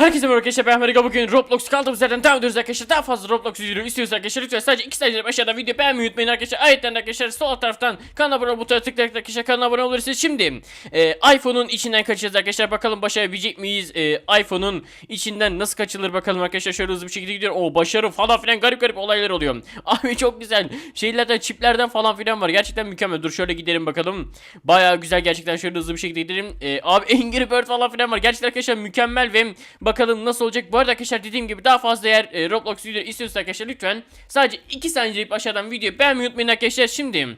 Herkese merhaba arkadaşlar ben Amerika. Bugün Roblox kaldığımız yerden devam ediyoruz arkadaşlar. Daha fazla Roblox videoları istiyorsanız arkadaşlar lütfen sadece iki saniye aşağıdan video beğenmeyi unutmayın arkadaşlar. Ayetten arkadaşlar sol taraftan kanala abone ol butona tıklayarak arkadaşlar kanala abone olursunuz şimdi e, iPhone'un içinden kaçacağız arkadaşlar. Bakalım başarabilecek miyiz? E, iPhone'un içinden nasıl kaçılır bakalım arkadaşlar. Şöyle hızlı bir şekilde gidiyorum o başarı falan filan garip garip olaylar oluyor. Abi çok güzel. Şeylerden çiplerden falan filan var. Gerçekten mükemmel. Dur şöyle gidelim bakalım. Baya güzel gerçekten. Şöyle hızlı bir şekilde gidelim. E, abi Angry Bird falan filan var. Gerçekten arkadaşlar mükemmel ve bakalım nasıl olacak bu arada arkadaşlar dediğim gibi daha fazla eğer e, Roblox video istiyorsanız arkadaşlar lütfen sadece 2 saniye deyip aşağıdan videoyu beğenmeyi unutmayın arkadaşlar şimdi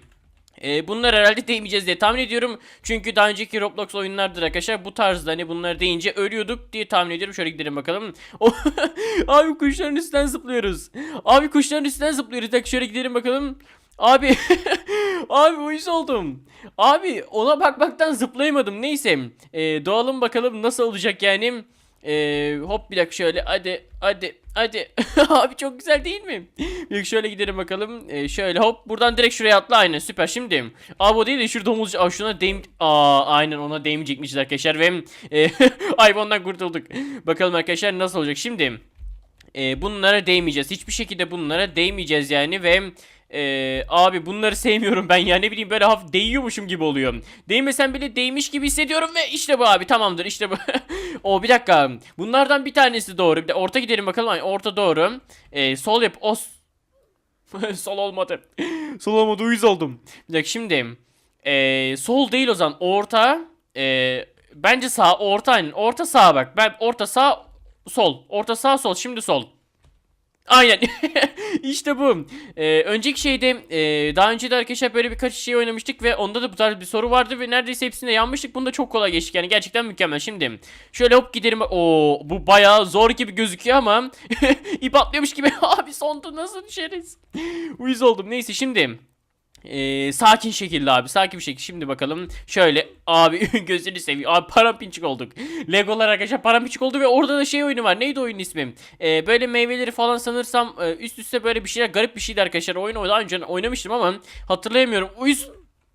e, bunlar herhalde değmeyeceğiz diye tahmin ediyorum. Çünkü daha önceki Roblox oyunlardır arkadaşlar bu tarzda hani bunları deyince ölüyorduk diye tahmin ediyorum. Şöyle gidelim bakalım. Abi kuşların üstünden zıplıyoruz. Abi kuşların üstünden zıplıyoruz. Bak şöyle gidelim bakalım. Abi Abi uyuz oldum. Abi ona bakmaktan zıplayamadım. Neyse. E, doğalım bakalım nasıl olacak yani. E, hop bir dakika şöyle hadi hadi hadi. Abi çok güzel değil mi? Bir şöyle gidelim bakalım. E, şöyle hop buradan direkt şuraya atla aynen süper şimdi. Abi o değil de şurada omuz Aa, şuna değim Aa aynen ona değmeyecekmişiz arkadaşlar ve e, iPhone'dan kurtulduk. Bakalım arkadaşlar nasıl olacak şimdi. E, bunlara değmeyeceğiz. Hiçbir şekilde bunlara değmeyeceğiz yani ve e, abi bunları sevmiyorum ben ya ne bileyim böyle hafif değiyormuşum gibi oluyor. Değmesem bile değmiş gibi hissediyorum ve işte bu abi tamamdır işte bu. o bir dakika bunlardan bir tanesi doğru. Bir de orta gidelim bakalım. Ay, orta doğru. E, sol yap. Os. sol olmadı. sol olmadı uyuz oldum. Bir dakika şimdi. E, sol değil o zaman orta. E, bence sağ orta aynen. Orta sağ bak. Ben orta sağ sol. Orta sağ sol şimdi sol. Aynen. işte bu. Ee, önceki şeyde e, daha önce de arkadaşlar böyle birkaç şey oynamıştık ve onda da bu tarz bir soru vardı ve neredeyse hepsinde yanmıştık. Bunda çok kolay geçtik yani gerçekten mükemmel. Şimdi şöyle hop gidelim. Oo bu bayağı zor gibi gözüküyor ama ip atlıyormuş gibi. Abi sonda nasıl düşeriz? Uyuz oldum. Neyse şimdi ee, sakin şekilde abi sakin bir şekilde şimdi bakalım şöyle abi gözünü seveyim abi parampinçik olduk legolar arkadaşlar parampinçik oldu ve orada da şey oyunu var neydi oyun ismi Ee, böyle meyveleri falan sanırsam e, üst üste böyle bir şeyler garip bir şeydi arkadaşlar oyunu daha önce oynamıştım ama hatırlayamıyorum uyuz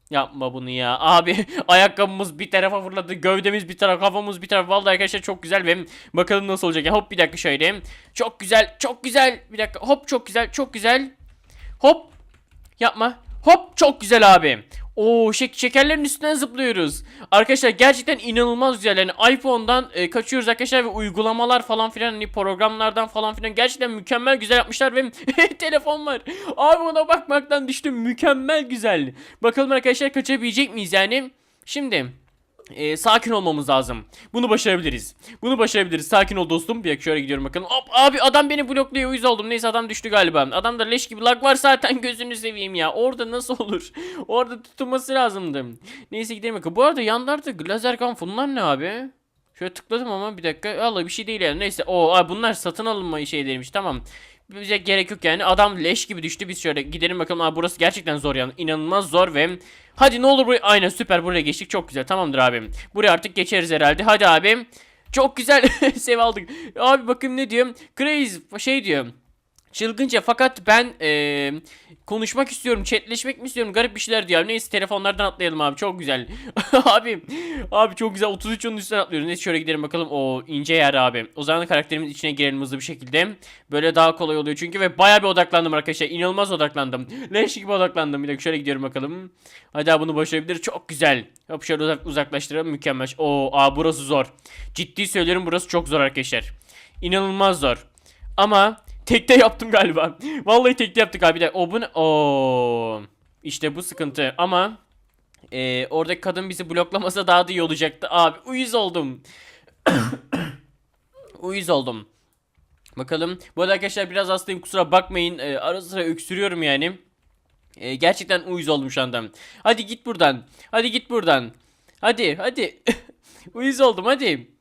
Yapma bunu ya. Abi ayakkabımız bir tarafa fırladı. Gövdemiz bir tarafa, kafamız bir tarafa. Vallahi arkadaşlar çok güzel ve bakalım nasıl olacak. Ya, hop bir dakika şöyle. Çok güzel, çok güzel. Bir dakika. Hop çok güzel, çok güzel. Hop. Yapma. Hop çok güzel abi. Oo şek şekerlerin üstünden zıplıyoruz. Arkadaşlar gerçekten inanılmaz güzel. Yani iPhone'dan e, kaçıyoruz arkadaşlar ve uygulamalar falan filan hani programlardan falan filan gerçekten mükemmel güzel yapmışlar ve telefon var. Abi ona bakmaktan düştüm. Mükemmel güzel. Bakalım arkadaşlar kaçabilecek miyiz yani? Şimdi e, sakin olmamız lazım. Bunu başarabiliriz. Bunu başarabiliriz. Sakin ol dostum. Bir dakika şöyle gidiyorum bakalım. Hop abi adam beni blokluyor. Uyuz oldum. Neyse adam düştü galiba. Adamda leş gibi lag var zaten gözünü seveyim ya. Orada nasıl olur? Orada tutulması lazımdı. Neyse gidelim bakalım. Bu arada yanlarda lazer gun bunlar ne abi? Şöyle tıkladım ama bir dakika. Allah bir şey değil yani. Neyse. O bunlar satın alınma şeylermiş. Tamam. Bize gerek yok yani. Adam leş gibi düştü. Biz şöyle gidelim bakalım. Abi burası gerçekten zor yani. İnanılmaz zor ve Hadi ne olur buraya. Aynen süper buraya geçtik. Çok güzel. Tamamdır abim. Buraya artık geçeriz herhalde. Hadi abim. Çok güzel. Sev aldık. Abi bakın ne diyor. Crazy şey diyor. Çılgınca fakat ben eee, konuşmak istiyorum, chatleşmek mi istiyorum, garip bir şeyler diyor. Neyse telefonlardan atlayalım abi çok güzel. abi, abi çok güzel 33 onun üstünden atlıyoruz. Neyse şöyle gidelim bakalım. O ince yer abi. O zaman karakterimiz içine girelim hızlı bir şekilde. Böyle daha kolay oluyor çünkü ve bayağı bir odaklandım arkadaşlar. İnanılmaz odaklandım. Leş gibi odaklandım. Bir dakika şöyle gidiyorum bakalım. Hadi bunu başarabilir. Çok güzel. Hop şöyle uzak, uzaklaştıralım. Mükemmel. Oo, aa burası zor. Ciddi söylüyorum burası çok zor arkadaşlar. İnanılmaz zor. Ama tekte yaptım galiba. Vallahi tekte yaptık abi de. O bu ne? İşte bu sıkıntı ama e, oradaki kadın bizi bloklamasa daha da iyi olacaktı. Abi uyuz oldum. uyuz oldum. Bakalım. Bu arada arkadaşlar biraz hastayım kusura bakmayın. E, ara sıra öksürüyorum yani. E, gerçekten uyuz oldum şu anda. Hadi git buradan. Hadi git buradan. Hadi hadi. uyuz oldum hadi.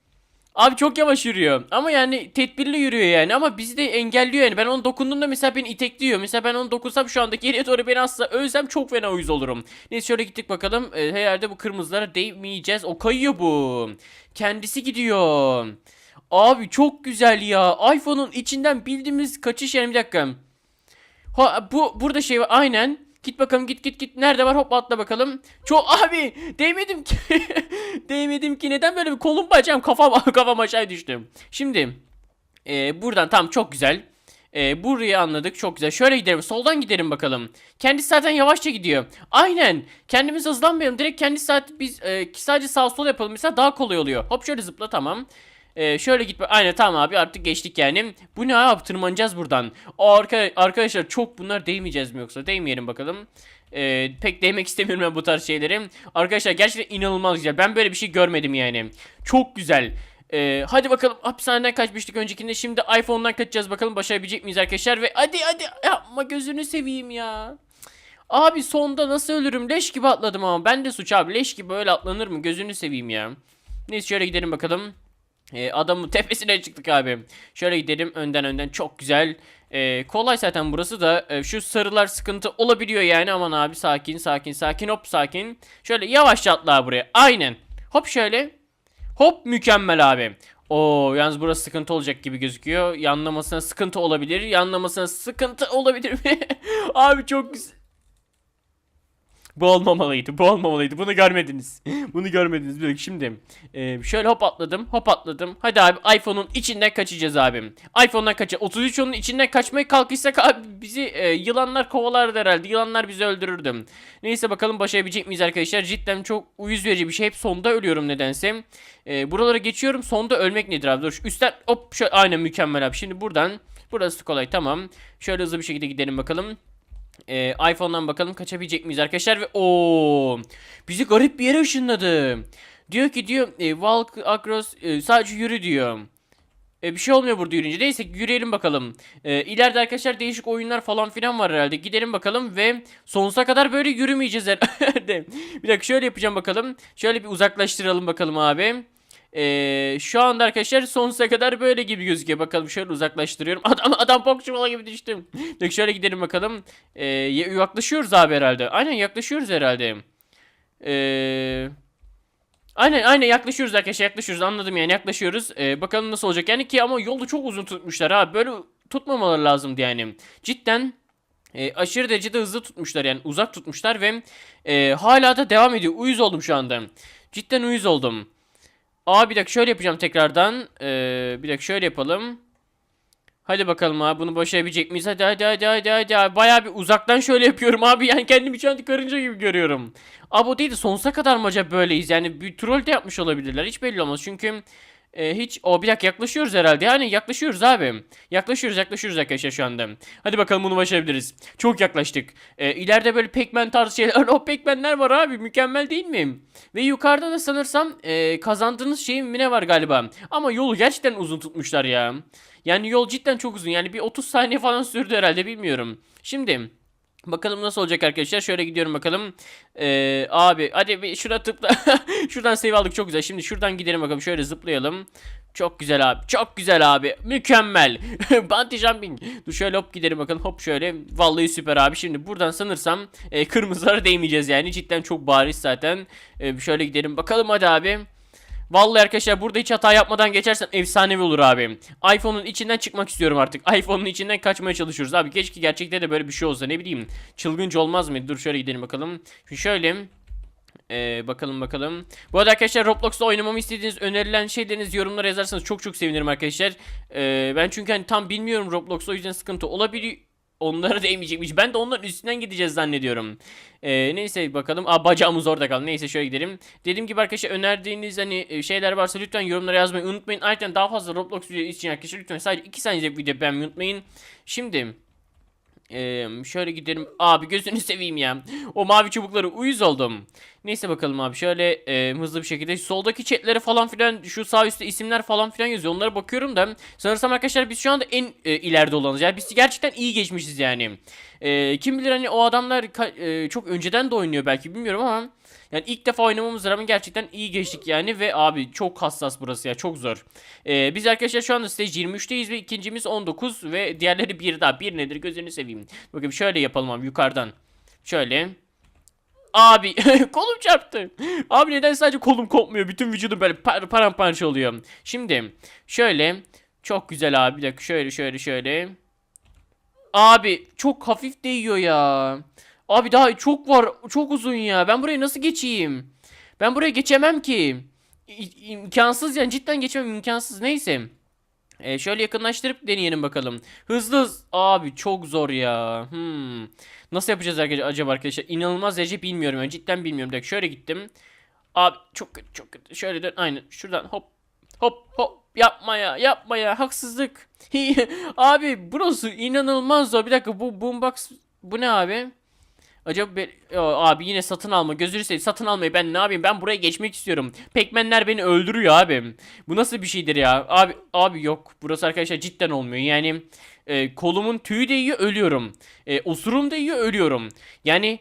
Abi çok yavaş yürüyor. Ama yani tedbirli yürüyor yani. Ama bizi de engelliyor yani. Ben onu dokunduğumda mesela beni itekliyor. Mesela ben onu dokunsam şu anda geriye doğru beni asla ölsem çok fena uyuz olurum. Neyse şöyle gittik bakalım. Ee, herhalde bu kırmızılara değmeyeceğiz. O kayıyor bu. Kendisi gidiyor. Abi çok güzel ya. iPhone'un içinden bildiğimiz kaçış yani bir dakika. Ha bu burada şey var aynen. Git bakalım git git git. Nerede var? Hop atla bakalım. Çok abi değmedim ki. değmedim ki. Neden böyle bir kolum bacağım kafam kafam aşağı düştüm. Şimdi e, buradan tam çok güzel. E, burayı anladık çok güzel. Şöyle gidelim. Soldan gidelim bakalım. Kendisi zaten yavaşça gidiyor. Aynen. Kendimiz hızlanmayalım. Direkt kendi saat biz e, sadece sağ sol yapalım. Mesela daha kolay oluyor. Hop şöyle zıpla tamam. Ee, şöyle gitme. Aynen tamam abi artık geçtik yani. Bu ne abi tırmanacağız buradan. Arka, arkadaşlar çok bunlar değmeyeceğiz mi yoksa? Değmeyelim bakalım. Ee, pek değmek istemiyorum ben bu tarz şeyleri. Arkadaşlar gerçekten inanılmaz güzel. Ben böyle bir şey görmedim yani. Çok güzel. Ee, hadi bakalım hapishaneden kaçmıştık öncekinde. Şimdi iPhone'dan kaçacağız bakalım başarabilecek miyiz arkadaşlar. Ve hadi hadi yapma gözünü seveyim ya. Abi sonda nasıl ölürüm? Leş gibi atladım ama. Ben de suç abi. Leş gibi böyle atlanır mı? Gözünü seveyim ya. Neyse şöyle gidelim bakalım. Ee, adamın tepesine çıktık abi. Şöyle gidelim önden önden çok güzel. Ee, kolay zaten burası da Ee, şu sarılar sıkıntı olabiliyor yani aman abi sakin sakin sakin hop sakin. Şöyle yavaşça atla buraya aynen. Hop şöyle. Hop mükemmel abi. Oo yalnız burası sıkıntı olacak gibi gözüküyor. Yanlamasına sıkıntı olabilir. Yanlamasına sıkıntı olabilir mi? abi çok güzel. Bu olmamalıydı. Bu olmamalıydı. Bunu görmediniz. Bunu görmediniz. Dakika şimdi. e, şöyle hop atladım. Hop atladım. Hadi abi iPhone'un içinden kaçacağız abi. iPhone'dan kaçacağız. 33 onun içinden kaçmaya kalkışsak abi bizi e, yılanlar kovalardı herhalde. Yılanlar bizi öldürürdü. Neyse bakalım başarabilecek miyiz arkadaşlar. Cidden çok uyuz verici bir şey. Hep sonda ölüyorum nedense. E, buralara geçiyorum. Sonda ölmek nedir abi? Dur üstten hop şöyle aynen mükemmel abi. Şimdi buradan burası kolay tamam. Şöyle hızlı bir şekilde gidelim bakalım. Ee, iPhone'dan bakalım kaçabilecek miyiz arkadaşlar ve o bizi garip bir yere ışınladı. Diyor ki diyor e, walk across e, sadece yürü diyor. E, bir şey olmuyor burada yürüyünce. Neyse yürüyelim bakalım. E, ileride arkadaşlar değişik oyunlar falan filan var herhalde. Gidelim bakalım ve sonsuza kadar böyle yürümeyeceğiz herhalde. bir dakika şöyle yapacağım bakalım. Şöyle bir uzaklaştıralım bakalım abi. Ee, şu anda arkadaşlar sonsuza kadar böyle gibi gözüküyor. Bakalım şöyle uzaklaştırıyorum. Adam adam pokçumala gibi düştüm. Dur şöyle gidelim bakalım. Ee, ya- yaklaşıyoruz abi herhalde. Aynen yaklaşıyoruz herhalde. Ee, aynen aynen yaklaşıyoruz arkadaşlar yaklaşıyoruz anladım yani yaklaşıyoruz. Ee, bakalım nasıl olacak yani ki ama yolu çok uzun tutmuşlar ha. Böyle tutmamaları lazımdı yani. Cidden e, aşırı derecede hızlı tutmuşlar yani uzak tutmuşlar ve e, hala da devam ediyor. Uyuz oldum şu anda. Cidden uyuz oldum. Aa bir dakika şöyle yapacağım tekrardan. Ee, bir dakika şöyle yapalım. Hadi bakalım abi bunu başarabilecek miyiz? Hadi hadi hadi hadi hadi. Bayağı bir uzaktan şöyle yapıyorum abi. Yani kendimi şu an karınca gibi görüyorum. Abi o değil de sonsuza kadar mı acaba böyleyiz? Yani bir troll de yapmış olabilirler. Hiç belli olmaz. Çünkü e, hiç o bir dakika yaklaşıyoruz herhalde. Yani yaklaşıyoruz abi. Yaklaşıyoruz yaklaşıyoruz arkadaşlar şu anda. Hadi bakalım bunu başarabiliriz. Çok yaklaştık. E, ileride böyle pekmen tarzı şeyler. O pekmenler var abi. Mükemmel değil mi? Ve yukarıda da sanırsam e, kazandığınız şeyin ne var galiba. Ama yolu gerçekten uzun tutmuşlar ya. Yani yol cidden çok uzun. Yani bir 30 saniye falan sürdü herhalde bilmiyorum. Şimdi Bakalım nasıl olacak arkadaşlar. Şöyle gidiyorum bakalım. Ee, abi hadi bir şurada tıkla. şuradan save aldık çok güzel. Şimdi şuradan gidelim bakalım. Şöyle zıplayalım. Çok güzel abi. Çok güzel abi. Mükemmel. Bungee jumping. Dur şöyle hop gidelim bakalım. Hop şöyle. Vallahi süper abi. Şimdi buradan sanırsam e, kırmızılara değmeyeceğiz yani. Cidden çok bariz zaten. E, şöyle gidelim bakalım hadi abi. Vallahi arkadaşlar burada hiç hata yapmadan geçersen efsanevi olur abi. iPhone'un içinden çıkmak istiyorum artık. iPhone'un içinden kaçmaya çalışıyoruz abi. Keşke gerçekte de böyle bir şey olsa ne bileyim. Çılgınca olmaz mı? Dur şöyle gidelim bakalım. Şu şöyle. Ee, bakalım bakalım. Bu arada arkadaşlar Roblox'ta oynamamı istediğiniz önerilen şeylerinizi yorumlara yazarsanız çok çok sevinirim arkadaşlar. Ee, ben çünkü hani tam bilmiyorum Roblox'ta o yüzden sıkıntı olabiliyor. Onlara değmeyecekmiş. Ben de onların üstünden gideceğiz zannediyorum. Ee, neyse bakalım. Aa bacağımız orada kaldı. Neyse şöyle gidelim. Dediğim gibi arkadaşlar önerdiğiniz hani e, şeyler varsa lütfen yorumlara yazmayı unutmayın. Ayrıca daha fazla Roblox video için arkadaşlar lütfen sadece 2 saniye video beğenmeyi unutmayın. Şimdi ee, şöyle gidelim. Abi gözünü seveyim ya. O mavi çubukları uyuz oldum. Neyse bakalım abi şöyle e, hızlı bir şekilde soldaki chatlere falan filan şu sağ üstte isimler falan filan yazıyor. Onlara bakıyorum da sanırsam arkadaşlar biz şu anda en e, ileride olanız. Yani biz gerçekten iyi geçmişiz yani. E, kim bilir hani o adamlar e, çok önceden de oynuyor belki bilmiyorum ama yani ilk defa oynamamız rağmen gerçekten iyi geçtik yani ve abi çok hassas burası ya çok zor. Ee, biz arkadaşlar şu anda stage 23'teyiz ve ikincimiz 19 ve diğerleri bir daha. Bir nedir gözünü seveyim. Bakın şöyle yapalım abi yukarıdan. Şöyle. Abi kolum çarptı. Abi neden sadece kolum kopmuyor? Bütün vücudum böyle par paramparça oluyor. Şimdi şöyle. Çok güzel abi. Bir dakika şöyle şöyle şöyle. Abi çok hafif değiyor ya. Abi daha çok var. Çok uzun ya. Ben burayı nasıl geçeyim? Ben buraya geçemem ki. İ- imkansız yani cidden geçemem imkansız. Neyse. Ee, şöyle yakınlaştırıp deneyelim bakalım. Hızlı hız. Abi çok zor ya. Hmm. Nasıl yapacağız acaba arkadaşlar? İnanılmaz derece bilmiyorum. Yani cidden bilmiyorum. Dakika şöyle gittim. Abi çok kötü çok kötü. Şöyle dön. Aynen. Şuradan hop. Hop hop. Yapma ya. Yapma ya. Haksızlık. abi burası inanılmaz zor. Bir dakika bu boombox bu ne abi? Acaba be- Yo, abi yine satın alma. Gözünü seveyim satın almayı ben ne yapayım? Ben buraya geçmek istiyorum. Pekmenler beni öldürüyor abi. Bu nasıl bir şeydir ya? Abi abi yok. Burası arkadaşlar cidden olmuyor. Yani e, kolumun tüyü değiyor ölüyorum. E, osurum değiyor ölüyorum. Yani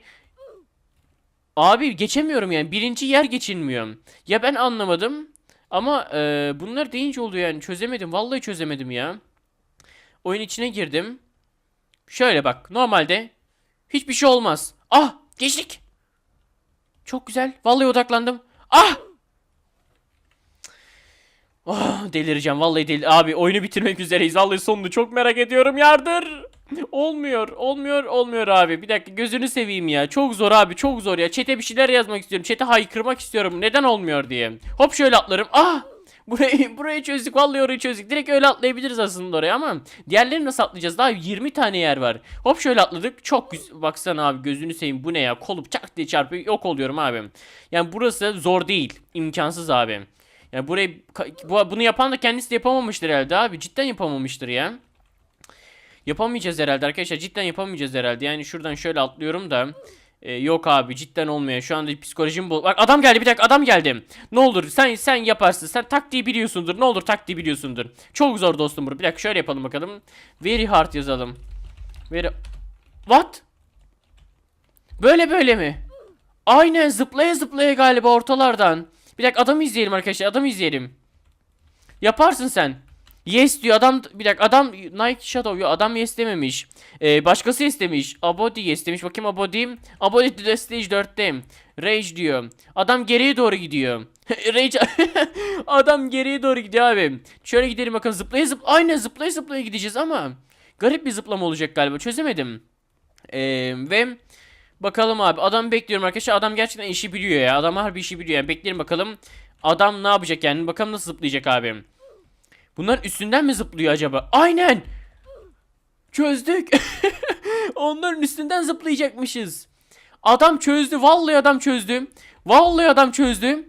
abi geçemiyorum yani. Birinci yer geçilmiyor. Ya ben anlamadım. Ama e, bunlar deyince oluyor yani. Çözemedim. Vallahi çözemedim ya. Oyun içine girdim. Şöyle bak. Normalde hiçbir şey olmaz. Ah geçtik. Çok güzel. Vallahi odaklandım. Ah! Ah delireceğim. Vallahi del abi oyunu bitirmek üzereyiz. Vallahi sonunu çok merak ediyorum. Yardır! Olmuyor olmuyor olmuyor abi. Bir dakika gözünü seveyim ya. Çok zor abi çok zor ya. Çete bir şeyler yazmak istiyorum. Çete haykırmak istiyorum. Neden olmuyor diye. Hop şöyle atlarım. Ah Burayı, burayı çözdük vallahi orayı çözdük. Direkt öyle atlayabiliriz aslında oraya ama diğerlerini nasıl atlayacağız? Daha 20 tane yer var. Hop şöyle atladık. Çok güzel. Baksana abi gözünü seveyim bu ne ya? Kolum çak diye çarpıyor. Yok oluyorum abi. Yani burası zor değil. imkansız abi. Yani burayı bu, bunu yapan da kendisi de yapamamıştır herhalde abi. Cidden yapamamıştır ya. Yapamayacağız herhalde arkadaşlar. Cidden yapamayacağız herhalde. Yani şuradan şöyle atlıyorum da. Ee, yok abi cidden olmuyor. Şu anda psikolojim bol. Bak adam geldi bir dakika adam geldi. Ne olur sen sen yaparsın. Sen taktiği biliyorsundur. Ne olur taktiği biliyorsundur. Çok zor dostum bu. Bir dakika şöyle yapalım bakalım. Very hard yazalım. Very What? Böyle böyle mi? Aynen zıplaya zıplaya galiba ortalardan. Bir dakika adamı izleyelim arkadaşlar. Adamı izleyelim. Yaparsın sen. Yes diyor adam bir dakika adam Nike Shadow ya adam yes dememiş. Ee, başkası yes demiş. Abodi yes demiş. Bakayım Abodi. Abodi de stage 4'te. Rage diyor. Adam geriye doğru gidiyor. Rage adam geriye doğru gidiyor abi. Şöyle gidelim bakalım zıplaya zıp aynen zıplaya zıplaya gideceğiz ama garip bir zıplama olacak galiba. Çözemedim. Ee, ve bakalım abi adam bekliyorum arkadaşlar. Adam gerçekten işi biliyor ya. Adam harbi işi biliyor. Yani bekleyelim bakalım. Adam ne yapacak yani? Bakalım nasıl zıplayacak abi. Bunlar üstünden mi zıplıyor acaba? Aynen. Çözdük. Onların üstünden zıplayacakmışız. Adam çözdü. Vallahi adam çözdü. Vallahi adam çözdü.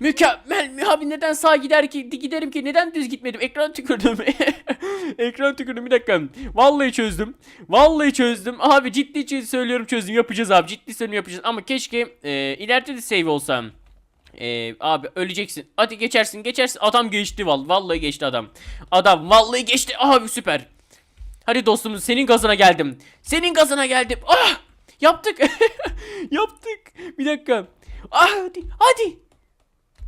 Mükemmel. Abi neden sağa gider ki giderim ki neden düz gitmedim? Ekran tükürdüm. Ekran tükürdüm bir dakika. Vallahi çözdüm. Vallahi çözdüm. Abi ciddi söylüyorum çözdüm. Yapacağız abi. Ciddi söylüyorum yapacağız. Ama keşke e, ileride de save olsam. Ee, abi öleceksin. Hadi geçersin geçersin. Adam geçti vallahi. Vallahi geçti adam. Adam vallahi geçti. Abi süper. Hadi dostum senin gazına geldim. Senin gazına geldim. Ah! Yaptık. Yaptık. Bir dakika. Ah hadi. Hadi.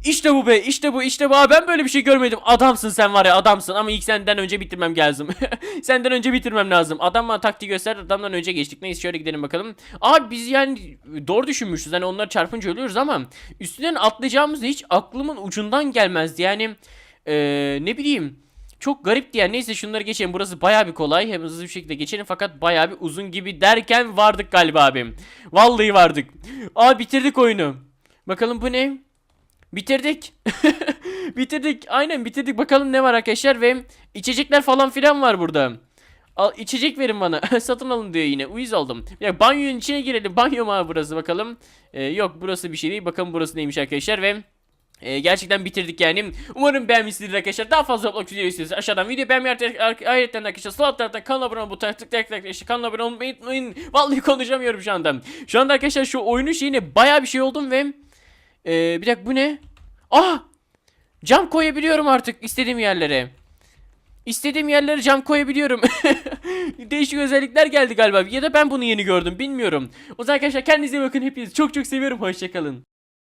İşte bu be işte bu işte bu. Aa, ben böyle bir şey görmedim. Adamsın sen var ya adamsın. Ama ilk senden önce bitirmem lazım. Senden önce bitirmem lazım. Adam bana taktiği gösterdi adamdan önce geçtik. Neyse şöyle gidelim bakalım. Abi biz yani doğru düşünmüşüz. Hani onlar çarpınca ölüyoruz ama üstünden atlayacağımız hiç aklımın ucundan gelmezdi. Yani ee, ne bileyim çok garipti yani neyse şunları geçelim. Burası baya bir kolay. Hem hızlı bir şekilde geçelim. Fakat baya bir uzun gibi derken vardık galiba abim. Vallahi vardık. Aa bitirdik oyunu. Bakalım bu ne Bitirdik. bitirdik. Aynen bitirdik. Bakalım ne var arkadaşlar ve içecekler falan filan var burada. Al içecek verin bana. Satın alın diyor yine. Uyuz oldum. Ya banyonun içine girelim. Banyo mu abi burası bakalım. Ee, yok burası bir şey değil. Bakalım burası neymiş arkadaşlar ve ee, gerçekten bitirdik yani. Umarım beğenmişsinizdir arkadaşlar. Daha fazla Roblox video istiyorsanız aşağıdan video beğenmeyi ayrıca arkadaşlar sol alt taraftan kanala abone olmayı butonuna tıklayarak arkadaşlar kanala abone olmayı unutmayın. Vallahi konuşamıyorum şu anda. Şu anda arkadaşlar şu oyunu şeyine baya bir şey oldum ve ee, bir dakika bu ne? Ah! Cam koyabiliyorum artık istediğim yerlere. İstediğim yerlere cam koyabiliyorum. Değişik özellikler geldi galiba. Ya da ben bunu yeni gördüm bilmiyorum. O zaman arkadaşlar kendinize bakın. Hepinizi çok çok seviyorum. Hoşçakalın.